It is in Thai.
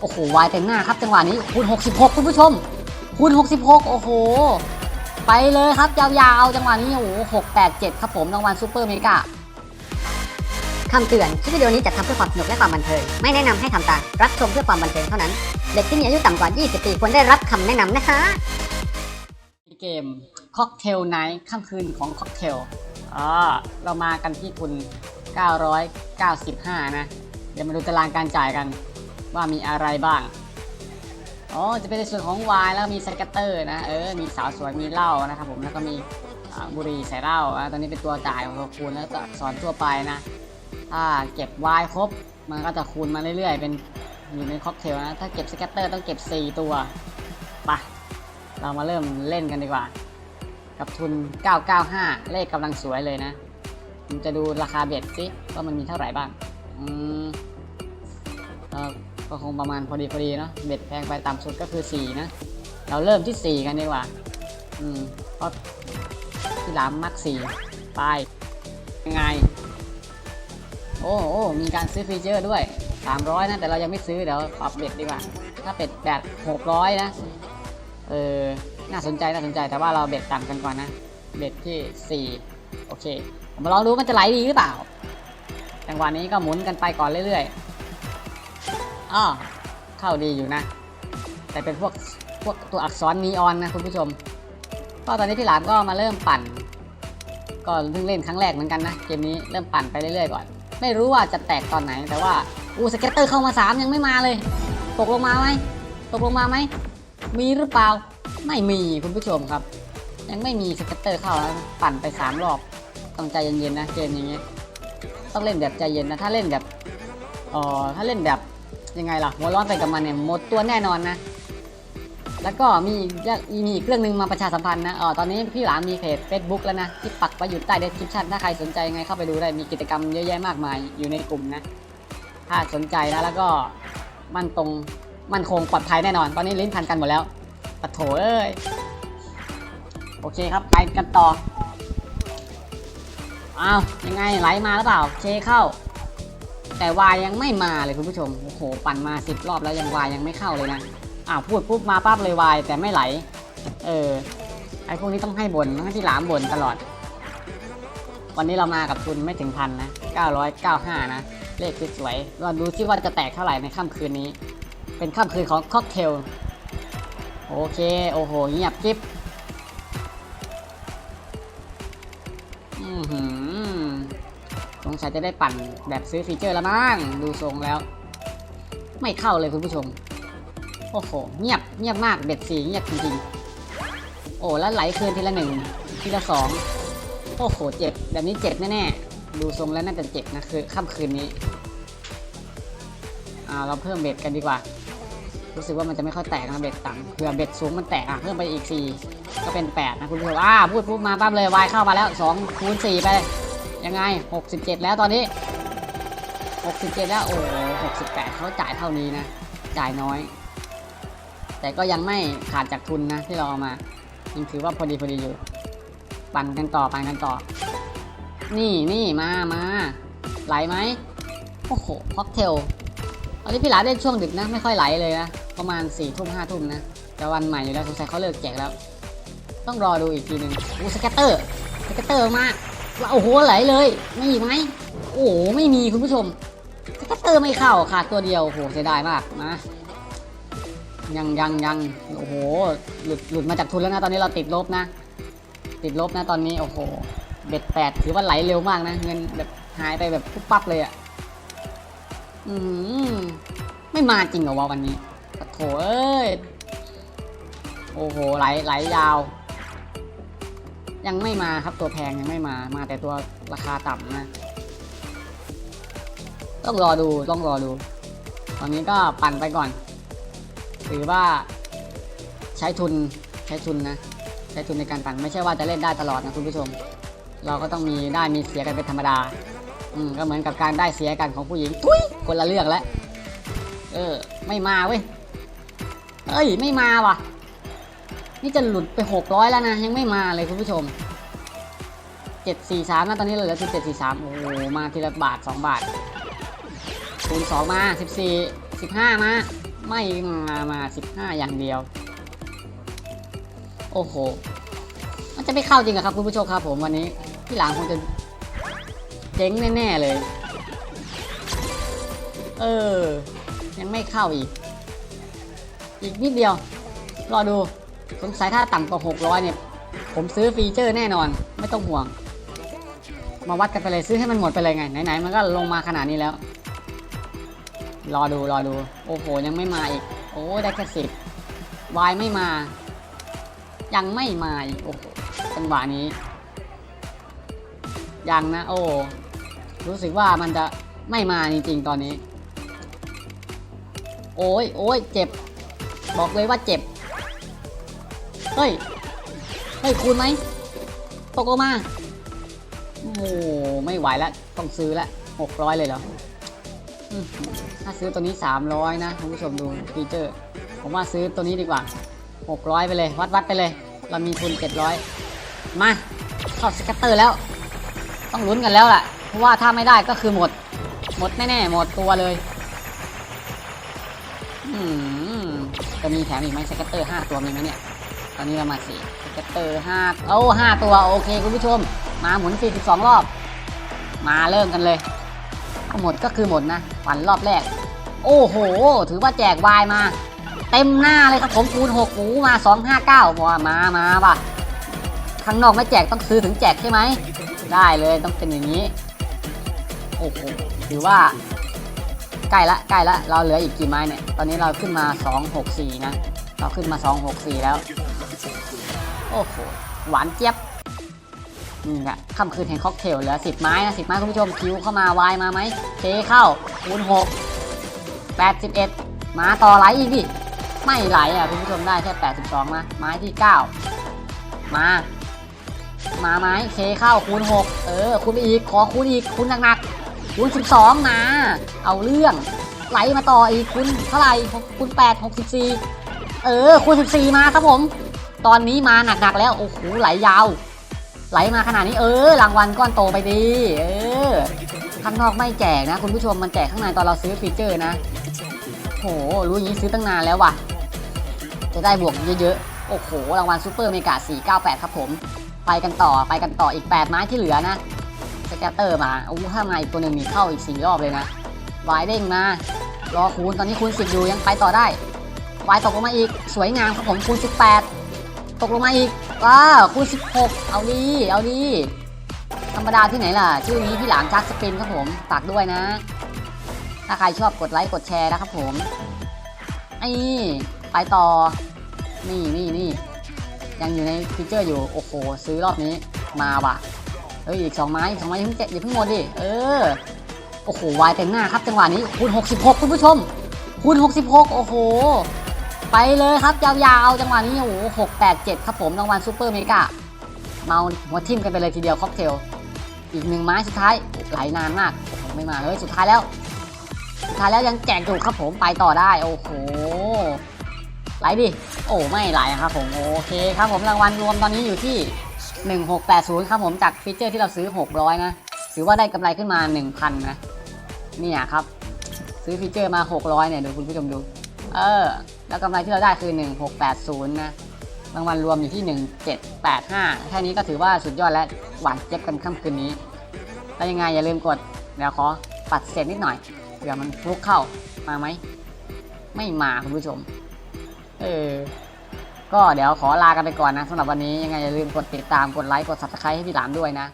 โอ้โหวายเต็มหน้าครับจังหวะนี้คูณ66 คุณผู้ชมคูณ66 โอ้โห ไปเลยครับยาวๆจังหวะนี้โอ้โห687 ครับผมรางวัลซูเปอร์เมกาคำเตือน คลิปวิดีโอนี้จัดทำเพื่อความสนุกและความบันเทิง ไม่แนะนำให้ทำตาม รับชมเพื่อความบันเทิงเท่านั้น เด็กที่มีอายุต่ำกว่า 20 ปีควรได้รับคำแนะนำนะคะ เกมค็อกเทลไนท์ค่ำคืนของค็อกเทลอ่าเรามากันที่ทุน995 นะ เดี๋ยวมาดูตารางการจ่ายกัน ว่ามีอะไรบ้าง อ๋อ จะเป็นในส่วนของวน์แล้วมีสเก็ตเตอร์นะ เออ มีสาวสวยมีเหล้านะครับผม แล้วก็มีบุหรี่ใส่เหล้าตอนนี้เป็นตัวจ่ายของตัวคูณแล้วก็อักษรทั่วไปนะ ถ้าเก็บวน์ครบ มันก็จะคูณมาเรื่อยๆ เป็นอยู่ในค็อกเทลนะ ถ้าเก็บสเก็ตเตอร์ต้องเก็บ 4 ตัวไปเรามาเริ่มเล่นกันดีกว่า กับทุน 995 เลขกำลังสวยเลยนะผมจะดูราคาเบ็ดสิว่ามันมีเท่าไหร่บ้าง อืมเอ่อ ก็คงประมาณพอดีพอดีเนาะเบ็ดแพงไปต่ำสุดก็คือ4นะ เราเริ่มที่ 4 กันดีกว่า อืมเพราะที่หลามมัก4ไปยังไง โอ้โอ้มีการซื้อฟีเจอร์ด้วย 300 นะ แต่เรายังไม่ซื้อเดี๋ยวปรับเบ็ดดีกว่า ถ้าเป็ดแบบ600 นะ เออ น่าสนใจน่าสนใจแต่ว่าเราเบ็ดต่ำกันก่อนนะ เบ็ดที่ 4 โอเค ผมมาลองดูมันจะไหลดีหรือเปล่าจังหวะนี้ก็หมุนกันไปก่อนเรื่อยๆ อ้อเข้าดีอยู่นะ แต่เป็นพวกพวกตัวอักษรนีออนนะคุณผู้ชม ก็ตอนนี้พี่หลานก็มาเริ่มปั่น ก็เพิ่งเล่นครั้งแรกเหมือนกันนะ เกมนี้เริ่มปั่นไปเรื่อยๆก่อน ไม่รู้ว่าจะแตกตอนไหน แต่ว่า อูสเก็ตเตอร์เข้ามาสามยังไม่มาเลย ตกลงมาไหม ตกลงมาไหม มีหรือเปล่า ไม่มีคุณผู้ชมครับ ยังไม่มีสเก็ตเตอร์เข้านะปั่นไปสามรอบ ต้องใจเย็นๆนะเกมอย่างเงี้ย ต้องเล่นแบบใจเย็นนะ ถ้าเล่นแบบอ๋อถ้าเล่นแบบ ยังไงล่ะหัวร้อนไปกับมันเนี่ยหมดตัวแน่นอนนะ แล้วก็มีอีกมีอีกเรื่องหนึ่งมาประชาสัมพันธ์นะเออตอนนี้พี่หลามมีเพจ Facebook แล้วนะ ที่ปักไว้อยู่ใต้ description ถ้าใครสนใจยังไงเข้าไปดูได้มีกิจกรรมเยอะแยะมากมายอยู่ในกลุ่มนะ ถ้าสนใจนะแล้วก็มันตรงมันคงปลอดภัยแน่นอน ตอนนี้ลิ้นพันกันหมดแล้วปะโถเอ้ยโอเคครับไปกันต่ออ้าวยังไงไหลมาหรือเปล่าเคเข้า แต่วายยังไม่มาเลยคุณผู้ชม โอ้โห ปั่นมาสิบรอบแล้วยังวายยังไม่เข้าเลยนะ อ้าวพูดปุ๊บมาปั๊บเลยวายแต่ไม่ไหล เออ ไอพวกนี้ต้องให้บนต้องให้ที่หลามบนตลอด วันนี้เรามากับทุนไม่ถึงพันนะ 995 นะ เลขสวยๆเราดูซิว่าจะแตกเท่าไหร่ในค่ำคืนนี้ เป็นค่ำคืนของค็อกเทล โอเค โอ้โห เงียบกิ๊บ งสัยจะได้ปั่นแบบซื้อฟีเจอร์แล้วมั้งดูทรงแล้ว ไม่เข้าเลยคุณผู้ชม โอ้โห เงียบเงียบมากเบ็ดสีเงียบจริงๆ โอ้แล้วไหลคืนทีละหนึ่งทีละสองโอ้โหเจ็บแบบนี้เจ็บแน่ๆดูทรงแล้วน่าจะเจ็บนะคือค่ำคืนนี้อ่าเราเพิ่มเบ็ดกันดีกว่า รู้สึกว่ามันจะไม่ค่อยแตกนะเบ็ดต่ำเผื่อเบ็ดสูงมันแตกอะเพิ่มไปอีก4ก็เป็น8นะคุณผู้ชมอ่าพูดปุ๊บมาปั๊บเลยวายเข้ามาแล้ว2คูณ4ไปยั ยังไง 67 แล้วตอนนี้ 67 แล้วโอ้โห68เขาจ่ายเท่านี้นะ จ่ายน้อย แต่ก็ยังไม่ขาดจากทุนนะที่เราเอามายังถือว่าพอดีพอดีอยู่ ปั่นกันต่อปั่นกันต่อ นี่นี่มามาไหลไหมโอ้โหค็อกเทลตอนนี้พี่หลาได้ช่วงดึกนะ ไม่ค่อยไหลเลยนะ ประมาณ4ี่ทุ่มห้าทุ่มนะ แต่วันใหม่อยู่แล้วสงสัยเขาเลิกแจกแล้ว ต้องรอดูอีกทีหนึ่งอู้สเก็ตเตอร์สเก็ตเตอร์มาก โอ้โหไหลเลยไม่มีไหมโอ้โหไม่มีคุณผู้ชมสเก็เตอร์ไม่เข้าขาดตัวเดียวโอ้โหเสียดายมากมายังยังยังโอ้โหหลุดหลุดมาจากทุนแล้วนะตอนนี้เราติดลบนะ ติดลบนะตอนนี้โอ้โหเบ็ดแปดถือว่าไหลเร็วมากนะ เงินแบบหายไปแบบปุ๊บปั๊บเลยอะ่ะอืมไม่มาจริงเหรอวะวันนี้โถเอ้ยโอ้โหไหลไหลยาว ยังไม่มาครับตัวแพงยังไม่มา มาแต่ตัวราคาต่ำนะ ต้องรอดูต้องรอดู ตอนนี้ก็ปั่นไปก่อน ถือว่าใช้ทุนใช้ทุนนะ ใช้ทุนในการปั่นไม่ใช่ว่าจะเล่นได้ตลอดนะคุณผู้ชม เราก็ต้องมีได้มีเสียกันเป็นธรรมดา อืมก็เหมือนกับการได้เสียกันของผู้หญิงทุยคนละเรื่องแล้วเออ ไม่มาเว้ยเอ้ย ไม่มาว่ะ นี่จะหลุดไปหกร้อยแล้วนะ ยังไม่มาเลยคุณผู้ชมเจ็ดสี่สามนะตอนนี้เราเหลือที่เจ็ดสี่สามโอ้โห มาทีละบาทสองบาทคูณสองมาสิบสี่สิบห้ามา ไม่มามาสิบห้าอย่างเดียว โอ้โห มันจะไม่เข้าจริงเหรอครับคุณผู้ชมครับผมวันนี้พี่หลางคงจะเจ๊งแน่ๆเลย เออ ยังไม่เข้าอีก อีกนิดเดียว รอดู สงสัยถ้าต่ำกว่า600เนี่ย ผมซื้อฟีเจอร์แน่นอน ไม่ต้องห่วง มาวัดกันไปเลยซื้อให้มันหมดไปเลยไง ไหนๆ มันก็ลงมาขนาดนี้แล้ว รอดูรอดู โอ้โห ยังไม่มาอีก โอ้ได้แค่สิบวายไม่มา ยังไม่มาอีก โอ้โหจังหวะนี้ ยังนะ โอ้ รู้สึกว่ามันจะไม่มาจริงๆ ตอนนี้ โอ้ยโอ้ยเจ็บ บอกเลยว่าเจ็บ เฮ้ย เฮ้ยคูณไหมตกลงมา โอ้ไม่ไหวแล้ว ต้องซื้อละหกร้อยเลยเหรอถ้าซื้อตัวนี้300นะคุณผู้ชมดูฟีเจอร์ ผมว่าซื้อตัวนี้ดีกว่า600ไปเลย วัดวัดไปเลย เรามีทุน700มาเข้าสกัตเตอร์แล้ว ต้องลุ้นกันแล้วล่ะ เพราะว่าถ้าไม่ได้ก็คือหมด หมดแน่ๆหมดตัวเลยอืมจะมีแถมอีกไหมสกัตเตอร์5ตัวมีไหมเนี่ย อนนี้เรามาสี่สกัตเตอร์ห้าโอ้ห้าตัวโอเคคุณผู้ชม มาหมุน 42 รอบ มาเริ่มกันเลยหมดก็คือหมดนะฝันรอบแรก โอ้โห ถือว่าแจกวายมา เต็มหน้าเลยครับผมคูณ6หมูมา259บอกว่ามามาป่ะข้างนอกไม่แจกต้องซื้อถึงแจกใช่ไหม ได้เลยต้องเป็นอย่างนี้ โอ้โหถือว่าใกล้ละใกล้ละเราเหลืออีกกี่ไม้เนี่ย ตอนนี้เราขึ้นมา 264 นะ เราขึ้นมา 264 แล้ว โอ้โห หวานเจี๊ยบนี่แหละค่ำคืนแห่งค็อกเทลเหลือ 10 ไม้นะ10 ไม้คุณผู้ชมคิวเข้ามาวายมาไหมเทเข้าคูณ6 81 มาต่อไหลอีกดิไม่ไหลอะคุณผู้ชมได้แค่ 82นะไม้ที่ 9 มา มาไหมเคเข้าคูณ 6 เออคูณไปอีก ขอคูณอีกคูณหนักๆคูณ 12 มา เอาเรื่องไหลมาต่ออีกคูณเท่าไหร่คูณ8 64 เออคูณ14 มาครับผม ตอนนี้มาหนักๆแล้ว โอ้โหไหลยาว ไหลมาขนาดนี้เออรางวัลก้อนโตไปดีเออข้างนอกไม่แจกนะ คุณผู้ชมมันแจกข้างในตอนเราซื้อฟีเจอร์นะโหรู้อย่างนี้ซื้อตั้งนานแล้วว่ะ จะได้บวกเยอะๆ โอ้โหรางวัลซูเปอร์เมกา498 ครับผม ไปกันต่อไปกันต่ออีก 8 ไม้ที่เหลือนะสแกตเตอร์มาโอ้หถ้ามาอีกตัวหนึ่งนี่เข้าอีก 4 รอบเลยนะวายเด้งมารอคูณตอนนี้คูณ10อยู่ยังไปต่อได้ วายตกลงมาอีก สวยงามครับผมคูณ18 ตกลงมาอีกว้าคูณ16 เอาดีเอาดีธรรมดาที่ไหนล่ะ ชื่อนี้พี่หลามชักสปินครับผมฝากด้วยนะ ถ้าใครชอบกดไลค์กดแชร์นะครับผมไอ้ไปต่อ นี่นี่นี่ยังอยู่ในฟีเจอร์อยู่ โอ้โห ซื้อรอบนี้ มาว่ะ เฮ้ย อีกสองไม้อีกสองไม้อย่าเพิ่งเจ็อย่าเพิ่งหมดดิ เออ โอ้โห วายเต็มหน้าครับจังหวะนี้ คูณ66คุณผู้ชม คูณ66โอ้โห ไปเลยครับยาวๆจังหวะนี้โอ้โห6 8 7ครับผมรางวัลซูเปอร์เมกาเมาหัวทิ่มกันไปเลยทีเดียวค็อกเทลอีกหนึ่งไม้สุดท้ายไหลนานมากไม่มาเฮ้ยสุดท้ายแล้วสุดท้ายแล้วยังแจกอยู่ครับผมไปต่อได้โอ้โหไหลดิโอ้ไม่ไหลครับผมโอเคครับผมรางวัลรวมตอนนี้อยู่ที่ 1680ครับผมจากฟีเจอร์ที่เราซื้อ 600 นะถือว่าได้กำไรขึ้นมา 1,000 นะเนี่ยครับ ซื้อฟีเจอร์มา 600 เนี่ยดูคุณผู้ชมดู เออ แล้วกำไรที่เราได้คือ 1680 นะรางวัลรวมอยู่ที่ 1785 แค่นี้ก็ถือว่าสุดยอดและหวานเจ็บกันค่ำคืนนี้ แล้วยังไงอย่าลืมกดเดี๋ยวขอปัดเสร็จนิดหน่อยเผื่อมันฟลุกเข้ามาไหม ไม่มาคุณผู้ชม เออ ก็เดี๋ยวขอลากันไปก่อนนะสำหรับวันนี้ยังไงอย่าลืมกดติดตามกดไลค์กด subscribe ให้พี่หลามด้วยนะ